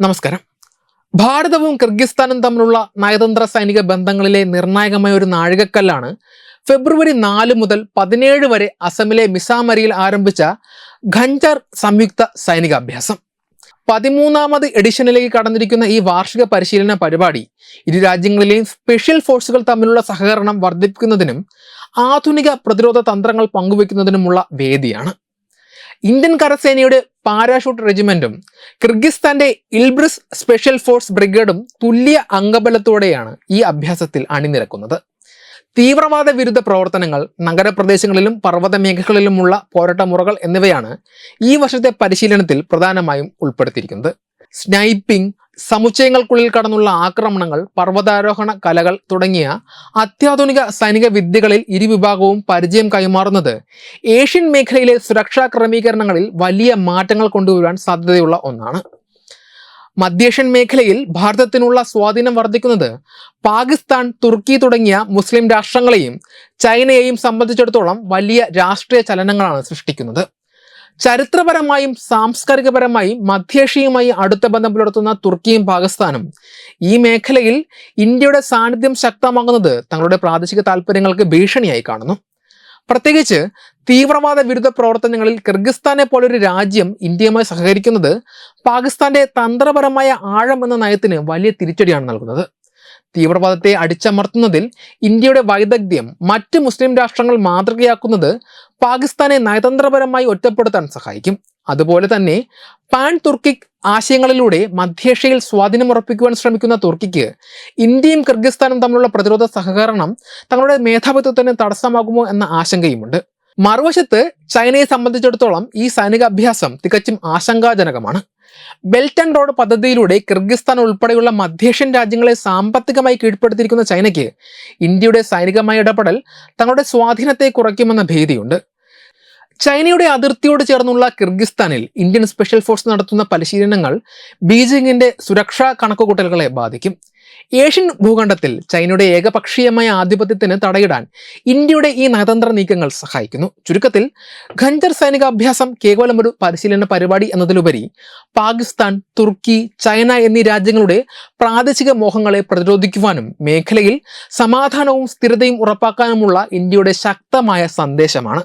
നമസ്കാരം. ഭാരതവും കിർഗിസ്ഥാനും തമ്മിലുള്ള നയതന്ത്ര സൈനിക ബന്ധങ്ങളിലെ നിർണായകമായ ഒരു നാഴികക്കല്ലാണ് ഫെബ്രുവരി നാല് മുതൽ പതിനേഴ് വരെ അസമിലെ മിസാമരിയിൽ ആരംഭിച്ച ഖഞ്ചർ സംയുക്ത സൈനികാഭ്യാസം. പതിമൂന്നാമത് എഡിഷനിലേക്ക് കടന്നിരിക്കുന്ന ഈ വാർഷിക പരിശീലന പരിപാടി ഇരു രാജ്യങ്ങളിലെയും സ്പെഷ്യൽ ഫോഴ്സുകൾ തമ്മിലുള്ള സഹകരണം വർദ്ധിപ്പിക്കുന്നതിനും ആധുനിക പ്രതിരോധ തന്ത്രങ്ങൾ പങ്കുവയ്ക്കുന്നതിനുമുള്ള വേദിയാണ്. ഇന്ത്യൻ കരസേനയുടെ പാരാഷൂട്ട് റെജിമെന്റും കിർഗിസ്ഥാന്റെ ഇൽബ്രിസ് സ്പെഷ്യൽ ഫോഴ്സ് ബ്രിഗേഡും തുല്യ അംഗബലത്തോടെയാണ് ഈ അഭ്യാസത്തിൽ അണിനിരക്കുന്നത്. തീവ്രവാദ വിരുദ്ധ പ്രവർത്തനങ്ങൾ നഗരപ്രദേശങ്ങളിലും പർവത മേഖലകളിലുമുള്ള പോരാട്ടമുറകൾ എന്നിവയാണ് ഈ വർഷത്തെ പരിശീലനത്തിൽ പ്രധാനമായും ഉൾപ്പെടുത്തിയിരിക്കുന്നത്. സ്നൈപ്പിംഗ് സമുച്ചയങ്ങൾക്കുള്ളിൽ കടന്നുള്ള ആക്രമണങ്ങൾ പർവതാരോഹണ കലകൾ തുടങ്ങിയ അത്യാധുനിക സൈനിക വിദ്യകളിൽ ഇരുവിഭാഗവും പരിചയം കൈമാറുന്നത്. ഏഷ്യൻ മേഖലയിലെ സുരക്ഷാ ക്രമീകരണങ്ങളിൽ വലിയ മാറ്റങ്ങൾ കൊണ്ടുവരുവാൻ സാധ്യതയുള്ള ഒന്നാണ്. മധ്യേഷ്യൻ മേഖലയിൽ ഭാരതത്തിനുള്ള സ്വാധീനം വർദ്ധിക്കുന്നത് പാകിസ്ഥാൻ തുർക്കി തുടങ്ങിയ മുസ്ലിം രാഷ്ട്രങ്ങളെയും ചൈനയെയും സംബന്ധിച്ചിടത്തോളം വലിയ രാഷ്ട്രീയ ചലനങ്ങളാണ് സൃഷ്ടിക്കുന്നത്. ചരിത്രപരമായും സാംസ്കാരികപരമായും മധ്യേഷ്യയുമായി അടുത്ത ബന്ധം പുലർത്തുന്ന തുർക്കിയും പാകിസ്ഥാനും. ഈ മേഖലയിൽ ഇന്ത്യയുടെ സാന്നിധ്യം ശക്തമാകുന്നത് തങ്ങളുടെ പ്രാദേശിക താല്പര്യങ്ങൾക്ക് ഭീഷണിയായി കാണുന്നു. പ്രത്യേകിച്ച് തീവ്രവാദ വിരുദ്ധ പ്രവർത്തനങ്ങളിൽ കിർഗിസ്ഥാനെ പോലൊരു രാജ്യം ഇന്ത്യയുമായി സഹകരിക്കുന്നത് പാകിസ്ഥാന്റെ തന്ത്രപരമായ ആഴം എന്ന നയത്തിന് വലിയ തിരിച്ചടിയാണ് നൽകുന്നത്. തീവ്രവാദത്തെ അടിച്ചമർത്തുന്നതിൽ ഇന്ത്യയുടെ വൈദഗ്ധ്യം മറ്റ് മുസ്ലിം രാഷ്ട്രങ്ങൾ മാതൃകയാക്കുന്നത് പാകിസ്ഥാനെ നയതന്ത്രപരമായി ഒറ്റപ്പെടുത്താൻ സഹായിക്കും. അതുപോലെ തന്നെ പാൻ തുർക്കിക് ആശയങ്ങളിലൂടെ മധ്യേഷ്യയിൽ സ്വാധീനം സ്വാധീനമുറപ്പിക്കുവാൻ ശ്രമിക്കുന്ന തുർക്കിക്ക് ഇന്ത്യയും കിർഗിസ്ഥാനും തമ്മിലുള്ള പ്രതിരോധ സഹകരണം തങ്ങളുടെ മേധാവിത്വത്തിന് തടസ്സമാകുമോ എന്ന ആശങ്കയുമുണ്ട്. മറുവശത്ത് ചൈനയെ സംബന്ധിച്ചിടത്തോളം ഈ സൈനിക അഭ്യാസം തികച്ചും ആശങ്കാജനകമാണ്. ബെൽറ്റ് ആൻഡ് റോഡ് പദ്ധതിയിലൂടെ കിർഗിസ്ഥാൻ ഉൾപ്പെടെയുള്ള മധ്യേഷ്യൻ രാജ്യങ്ങളെ സാമ്പത്തികമായി കീഴ്പ്പെടുത്തിയിരിക്കുന്ന ചൈനയ്ക്ക് ഇന്ത്യയുടെ സൈനികമായ ഇടപെടൽ തങ്ങളുടെ സ്വാധീനത്തെ കുറയ്ക്കുമെന്ന ഭീതിയുണ്ട്. ചൈനയുടെ അതിർത്തിയോട് ചേർന്നുള്ള കിർഗിസ്ഥാനിൽ ഇന്ത്യൻ സ്പെഷ്യൽ ഫോഴ്സ് നടത്തുന്ന പരിശീലനങ്ങൾ ബീജിംഗിന്റെ സുരക്ഷാ കണക്കുകൂട്ടലുകളെ ബാധിക്കും. ഏഷ്യൻ ഭൂഖണ്ഡത്തിൽ ചൈനയുടെ ഏകപക്ഷീയമായ ആധിപത്യത്തിന് തടയിടാൻ ഇന്ത്യയുടെ ഈ നയതന്ത്ര നീക്കങ്ങൾ സഹായിക്കുന്നു. ചുരുക്കത്തിൽ ഖഞ്ചർ സൈനികാഭ്യാസം കേവലം ഒരു പരിശീലന പരിപാടി എന്നതിലുപരി പാകിസ്ഥാൻ തുർക്കി ചൈന എന്നീ രാജ്യങ്ങളുടെ പ്രാദേശിക മോഹങ്ങളെ പ്രതിരോധിക്കുവാനും മേഖലയിൽ സമാധാനവും സ്ഥിരതയും ഉറപ്പാക്കാനുമുള്ള ഇന്ത്യയുടെ ശക്തമായ സന്ദേശമാണ്.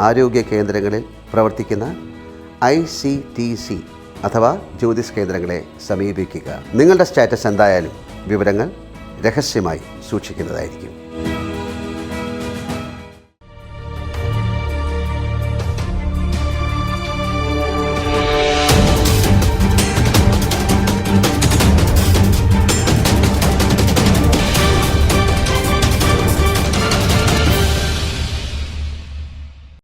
ആരോഗ്യ കേന്ദ്രങ്ങളിൽ പ്രവർത്തിക്കുന്ന ഐ സി ടി സി അഥവാ ജ്യോതിസ് കേന്ദ്രങ്ങളെ സമീപിക്കുക. നിങ്ങളുടെ സ്റ്റാറ്റസ് എന്തായാലും വിവരങ്ങൾ രഹസ്യമായി സൂക്ഷിക്കുന്നതായിരിക്കും.